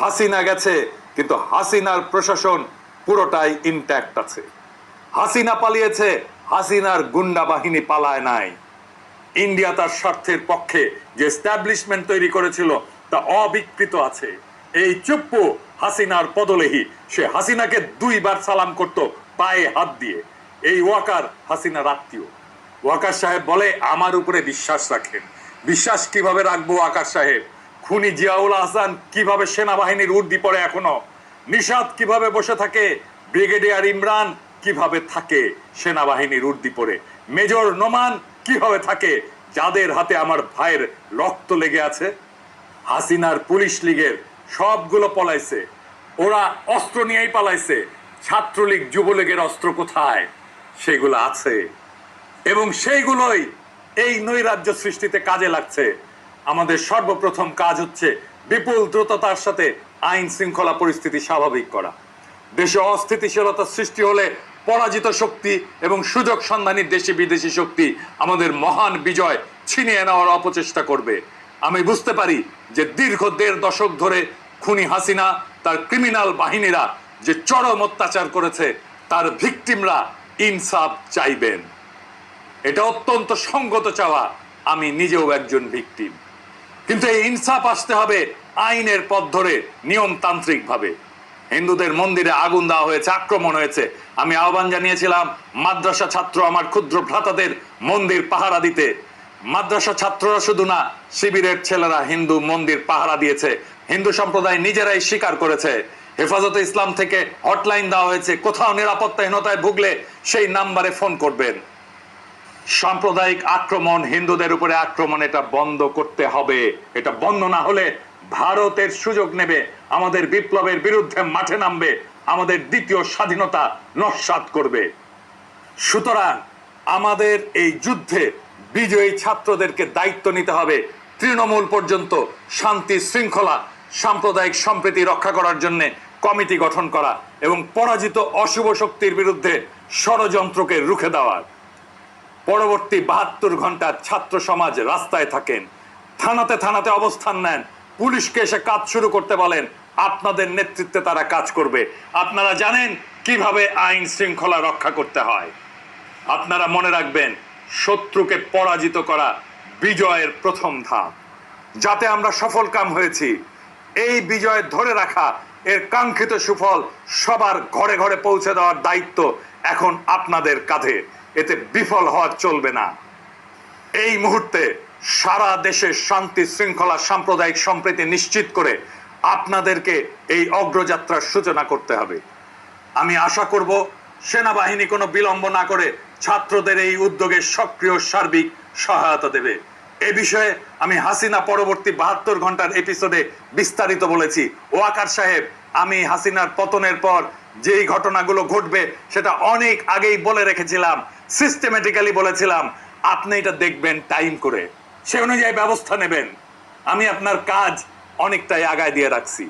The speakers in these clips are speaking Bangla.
হাসিনা গেছে, কিন্তু হাসিনার প্রশাসন পুরোটাই ইনট্যাক্ট আছে। হাসিনা পালিয়েছে, হাসিনার গুন্ডা বাহিনী পালায় নাই। ইন্ডিয়া তার স্বার্থের পক্ষে যে স্ট্যাবলিশমেন্ট তৈরি করেছিল, তা অবিকৃত আছে। এই চুপ্পু হাসিনার পদলেহি, সে হাসিনাকে দুইবার সালাম করত পায়ে হাত দিয়ে। এই ওয়াকার হাসিনার আত্মীয়। ওয়াকার সাহেব বলে, আমার উপরে বিশ্বাস রাখেন। বিশ্বাস কীভাবে রাখব ওয়াকার সাহেব? খুনি জিয়াউল হাসান কীভাবে সেনাবাহিনীর উর্দি পড়ে এখনও? নিষাদ কীভাবে বসে থাকে? ব্রিগেডিয়ার ইমরান কীভাবে থাকে সেনাবাহিনীর উর্দি পরে মেজর নোমান কীভাবে থাকে? যাদের হাতে আমার ভাইয়ের রক্ত লেগে আছে। হাসিনার পুলিশ লীগের সবগুলো পলাইছে। ওরা অস্ত্র নিয়েই পালাইছে। ছাত্রলীগ, যুবলীগের অস্ত্র কোথায়? সেগুলো আছে। এবং সেইগুলোই এই নৈরাজ্য সৃষ্টিতে কাজে লাগছে। আমাদের সর্বপ্রথম কাজ হচ্ছে বিপুল দ্রুততার সাথে আইন শৃঙ্খলা পরিস্থিতি স্বাভাবিক করা। দেশে অস্থিতিশীলতা সৃষ্টি হলে পরাজিত শক্তি এবং সুযোগ সন্ধানী দেশি বিদেশি শক্তি আমাদের মহান বিজয় ছিনিয়ে নেওয়ার অপচেষ্টা করবে। আমি বুঝতে পারি যে দীর্ঘ দেড় দশক ধরে খুনি হাসিনা, তার ক্রিমিনাল বাহিনীরা যে চরম অত্যাচার করেছে, তার ভিকটিমরা ইনসাফ চাইবেন। এটা অত্যন্ত সঙ্গত চাওয়া, আমি নিজেও একজন ভিকটিম। কিন্তু এই ইনসাফ আসতে হবে আইনের পথ ধরে নিয়মতান্ত্রিক ভাবে হিন্দুদের মন্দিরে আগুন দেওয়া হয়েছে, আক্রমণ হয়েছে। আমি আহ্বান জানিয়েছিলাম, মাদ্রাসা ছাত্র আমার ক্ষুদ্র ভ্রাতাদের মন্দির পাহারা দিতে। মাদ্রাসা ছাত্ররা শুধু না, শিবিরের ছেলেরা হিন্দু মন্দির পাহারা দিয়েছে। হিন্দু সম্প্রদায় নিজেরাই স্বীকার করেছে। হেফাজতে ইসলাম থেকে হটলাইন দেওয়া হয়েছে। কোথাও নিরাপত্তাহীনতায় ভুগলে সেই নাম্বারে ফোন করবেন। সাম্প্রদায়িক আক্রমণ হিন্দুদের উপরে আক্রমণ, এটা বন্ধ করতে হবে। এটা বন্ধ না হলে ভারতের সুযোগ নেবে, আমাদের বিপ্লবের বিরুদ্ধে মাঠে নামবে, আমাদের দ্বিতীয় স্বাধীনতা নস্বাত করবে। সুতরাং আমাদের এই যুদ্ধে বিজয়ী ছাত্রদেরকে দায়িত্ব নিতে হবে। তৃণমূল পর্যন্ত শান্তি শৃঙ্খলা, সাম্প্রদায়িক সম্প্রীতি রক্ষা করার জন্য কমিটি গঠন করা এবং পরাজিত অশুভ শক্তির বিরুদ্ধে ষড়যন্ত্রকে রুখে দেওয়ার পরবর্তী বাহাত্তর ঘণ্টা ছাত্র সমাজ রাস্তায় থাকেন। থানাতে থানাতে অবস্থান নেন। পুলিশকে এসে কাজ শুরু করতে বলেন, আপনাদের নেতৃত্বে তারা কাজ করবে। আপনারা জানেন কীভাবে আইন শৃঙ্খলা রক্ষা করতে হয়। আপনারা মনে রাখবেন, শত্রুকে পরাজিত করা বিজয়ের প্রথম ধাপ। যাতে আমরা সফল কাম হয়েছি, এই বিজয় ধরে রাখা, এর কাঙ্ক্ষিত সুফল সবার ঘরে ঘরে পৌঁছে দেওয়ার দায়িত্ব এখন আপনাদের কাঁধে। এতে বিফল হওয়া চলবে না। এই মুহূর্তে সারা দেশে শান্তি, শৃঙ্খলা, সাম্প্রদায়িক সম্প্রীতি নিশ্চিত করে আপনাদেরকে এই অগ্রযাত্রার সূচনা করতে হবে। আমি আশা করব সেনাবাহিনী কোনো বিলম্ব না করে ছাত্রদের এই উদ্যোগে সক্রিয় সার্বিক সহায়তা দেবে। এ বিষয়ে আমি হাসিনা পরবর্তী বাহাত্তর ঘণ্টার এপিসোডে বিস্তারিত বলেছি। ওয়াকার সাহেব, আমি হাসিনার পতনের পর যেই ঘটনাগুলো ঘটবে সেটা অনেক আগেই বলে রেখেছিলাম। সিস্টেমেটিক্যালি বলেছিলাম, আপনি এটা দেখবেন টাইম করে। সে অনুযায়ী ব্যবস্থা নেবেন। আমি আপনার কাজ অনেকটাই আগায় দিয়ে রাখছি।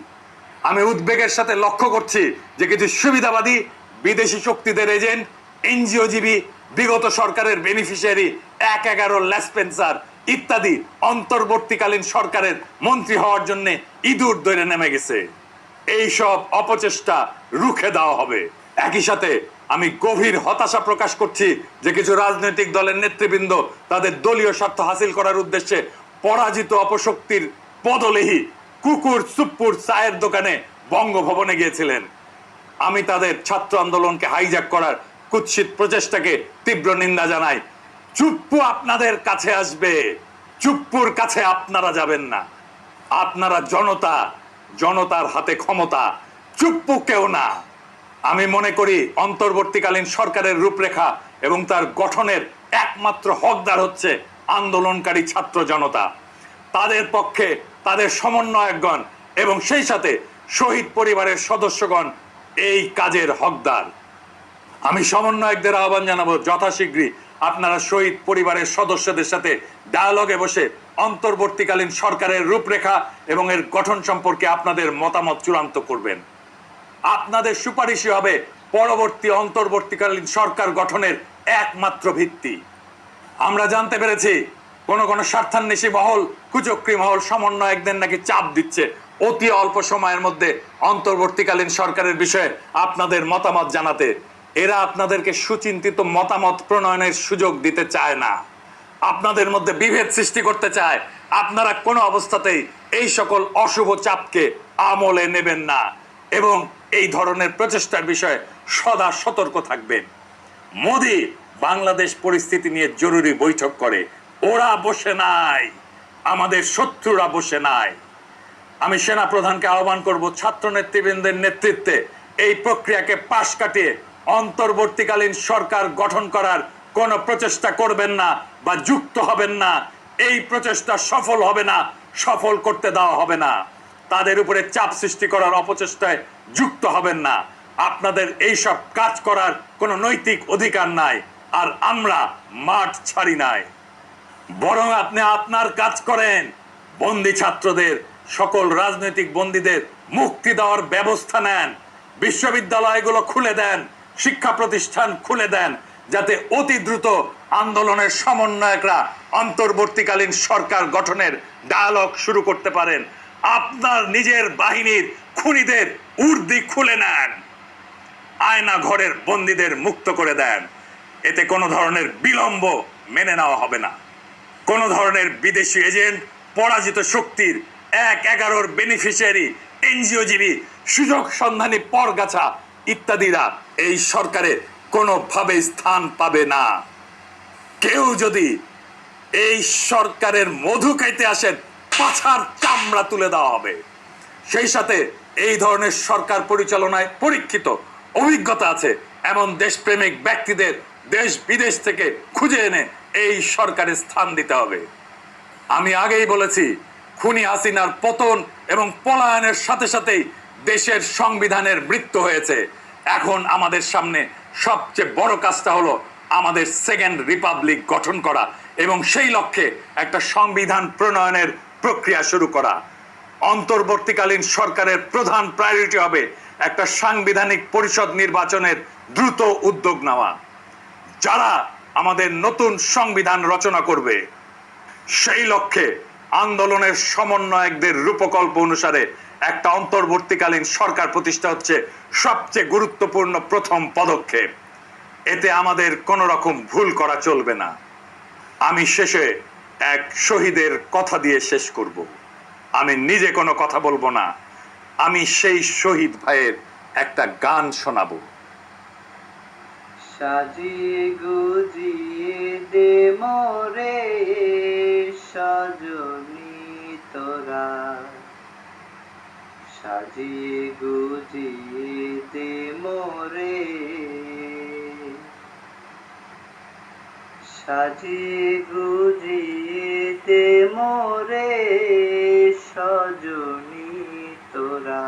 আমি উদ্বেগের সাথে লক্ষ্য করছি যে কিছু সুবিধাবাদী বিদেশি শক্তিদের এজেন্ট, এনজিওজীবী, বিগত সরকারের বেনিফিশিয়ারি এক এগারো ল্যাসপেন্সার ইত্যাদি অন্তর্বর্তীকালীন সরকারের মন্ত্রী হওয়ার জন্য ইঁদুর দৈরে নেমে গেছে। এই সব অপচেষ্টা রুখে দেওয়া হবে। একই সাথে আমি গভীর হতাশা প্রকাশ করছি যে কিছু রাজনৈতিক দলের নেতৃবৃন্দ তাদের দলীয় স্বার্থ হাসিল করার উদ্দেশ্যে পরাজিত অপশক্তির পদলেহি কুকুর সুপ্পুর চায়ের দোকানে বঙ্গভবনে গিয়েছিলেন। আমি তাদের ছাত্র আন্দোলনকে হাইজ্যাক করার কুৎসিত প্রচেষ্টাকে তীব্র নিন্দা জানাই। চুপ্পু আপনাদের কাছে আসবে। চুপ্পুর কাছে আপনারা যাবেন না। আপনারা জনতা, জনতার হাতে ক্ষমতা। চুপ্পু কেউ না। আমি মনে করি অন্তর্বর্তীকালীন সরকারের রূপরেখা এবং তার গঠনের একমাত্র হকদার হচ্ছে আন্দোলনকারী ছাত্র জনতা। তাদের পক্ষে তাদের সমন্বয়কগণ এবং সেই সাথে শহীদ পরিবারের সদস্যগণ এই কাজের হকদার। আমি সমন্বয়কদের আহ্বান জানাব, যথাশীঘ্রই আপনারা শহীদ পরিবারের সদস্যদের সাথে ডায়ালগে বসে অন্তর্বর্তীকালীন সরকারের রূপরেখা এবং এর গঠন সম্পর্কে আপনাদের মতামত চূড়ান্ত করবেন। আপনাদের সুপারিশই হবে পরবর্তী অন্তর্বর্তীকালীন সরকার গঠনের একমাত্র ভিত্তি। আমরা জানতে পেরেছি, কোন কোন স্বার্থান্বেষী মহল, কুচক্রী মহল সমন্বয়কদের নাকি চাপ দিচ্ছে। অতি অল্প সময়ের মধ্যে অন্তর্বর্তীকালীন সরকারের বিষয়ে আপনাদের মতামত জানাতে। এরা আপনাদেরকে সুচিন্তিত মতামত প্রণয়নের সুযোগ দিতে চায় না। আপনাদের মধ্যে বিভেদ সৃষ্টি করতে চায়। আপনারা কোনো অবস্থাতেই এই সকল অশুভ চাপকে আমলে নেবেন না। এবং এই ধরনের প্রচেষ্টার বিষয়ে সদা সতর্ক থাকবেন। মোদি বাংলাদেশ পরিস্থিতি নিয়ে জরুরি বৈঠক করে। ওরা বসে নাই। আমাদের শত্রুরা বসে নাই। আমি সেনা প্রধানকে আহ্বান করব ছাত্র নেতৃবৃন্দের নেতৃত্বে এই প্রক্রিয়াকে পাশ কাটিয়ে অন্তর্বর্তীকালীন সরকার গঠন করার কোন প্রচেষ্টা করবেন না বা যুক্ত হবেন না। এই প্রচেষ্টা সফল হবে না, সফল করতে দেওয়া হবে না। তাদের উপরে চাপ সৃষ্টি করার অপচেষ্টায় যুক্ত হবেন না। আপনাদের এই সব কাজ করার কোনো নৈতিক অধিকার নাই, আর আমরা মাঠ ছাড়ি নাই। বরং আপনি আপনার কাজ করেন। বন্দি ছাত্রদের, সকল রাজনৈতিক বন্দীদের মুক্তি দেওয়ার ব্যবস্থা নেন। বিশ্ববিদ্যালয়গুলো খুলে দেন, শিক্ষা প্রতিষ্ঠান খুলে দেন, যাতে অতি দ্রুত আন্দোলনের সমন্বয়করা অন্তর্বর্তীকালীন সরকার গঠনের ডায়ালগ শুরু করতে পারেন। আপনার নিজের বাহিনীর খুনিদের উর্দি খুলে নেন, আয়না ঘরের বন্দীদের মুক্ত করে দেন। এতে কোনো ধরনের বিলম্ব মেনে নেওয়া হবে না। কোনো ধরনের বিদেশি এজেন্ট, পরাজিত শক্তির এক এগারোর বেনিফিশিয়ারি এনজিওজীবী, সুযোগ সন্ধানী পরগাছা ইত্যাদিরা এই সরকারে কোনোভাবে স্থান পাবে না। কেউ যদি এই সরকারের মধু খাইতে আসেন পাছার চামড়া তুলে দেওয়া হবে। সেই সাথে এই ধরনের সরকার পরিচালনায় পরীক্ষিত অভিজ্ঞতা আছে, এমন দেশপ্রেমিক ব্যক্তিদের দেশ বিদেশ থেকে খুঁজে এনে এই সরকারে স্থান দিতে হবে। আমি আগেই বলেছি, খুনি হাসিনার পতন এবং পলায়নের সাথে সাথেই দেশের সংবিধানের মৃত্যু হয়েছে। এখন আমাদের সামনে সবচেয়ে বড় কাজটা হলো আমাদের সেকেন্ড রিপাবলিক গঠন করা এবং সেই লক্ষ্যে একটা সংবিধান প্রণয়নের প্রক্রিয়া শুরু করা। অন্তর্বর্তীকালীন সরকারের প্রধান প্রায়োরিটি হবে একটা সাংবিধানিক পরিষদ নির্বাচনের দ্রুত উদ্যোগ নেওয়া। যারা আমাদের নতুন সংবিধান রচনা করবে, সেই লক্ষ্যে আন্দোলনের সমন্বয়কদের রূপকল্প অনুসারে একটা অন্তর্বর্তীকালীন সরকার প্রতিষ্ঠা হচ্ছে সবচেয়ে গুরুত্বপূর্ণ প্রথম পদক্ষেপ। এতে আমাদের কোনো রকম ভুল করা চলবে না। আমি শেষে এক শহীদের কথা দিয়ে শেষ করব। আমি নিজে কোনো কথা বলব না। আমি সেই শহীদ ভাইয়ের একটা গান শোনাবো। সাজিয়ে গুজিয়ে দে মোরে সজনি তোরা। সাজিয়ে গুজিয়ে দে মোরে সাজিয়ে গুজিয়ে দে মোরে সজনি তোরা।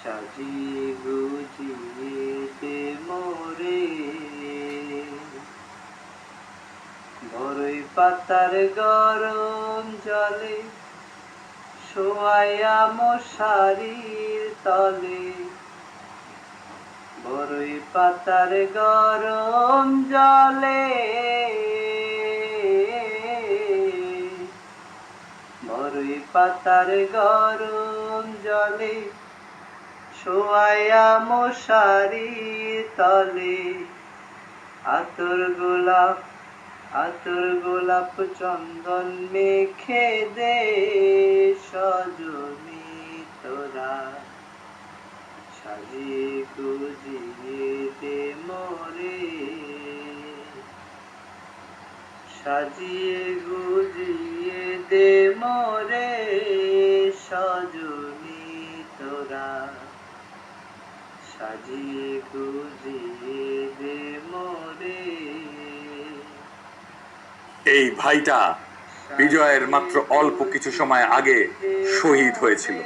সাজি গুজিয়ে দে মোরে বড়ই পাতার গরম জলে শোয়াইয়া মশারির তলে। বড়ই পাতার গরম জলে। বড়ই পাতার গরম জলে শোয়াইয়া মশারি তলে। আতর গোলাপ আতর গোলাপ চন্দন মেখে দে সজনি তোরা সাজিয়ে গুজিয়ে দে মোরে সাজিয়ে গুজিয়ে দে মোরে সজনি তোরা। সাজিয়ে গুজিয়ে দে মোরে এই ভাইটা বিজয়ের মাত্র অল্প কিছু সময় আগে শহীদ হয়েছিল।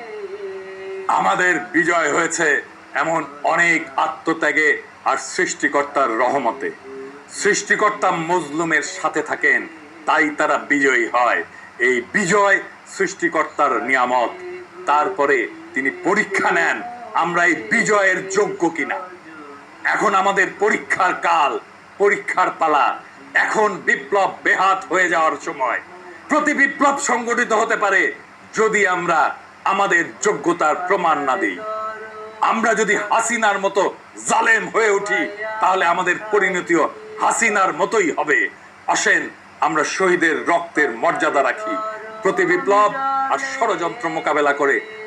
আমাদের বিজয় হয়েছে এমন অনেক আত্মত্যাগে আর সৃষ্টিকর্তার রহমতে। সৃষ্টিকর্তা মজলুমের সাথে থাকেন তাই তারা বিজয়ী হয়। এই বিজয় সৃষ্টিকর্তার নিয়ামত। তারপরে তিনি পরীক্ষা নেন, আমরা এই বিজয়ের যোগ্য কিনা। এখন আমাদের পরীক্ষার কাল, পরীক্ষার পালা। এখন বিপ্লব বেহাত হয়ে যাওয়ার সময়। প্রতি বিপ্লব সংগঠিত হতে পারে যদি আমরা আমাদের যোগ্যতার প্রমাণ না দিই। আমরা যদি হাসিনার মতো জালেম হয়ে উঠি, তাহলে আমাদের পরিণতিও হাসিনার মতোই হবে। আসেন আমরা শহীদের রক্তের মর্যাদা রাখি। প্রতি বিপ্লব আর ষড়যন্ত্র মোকাবেলা করে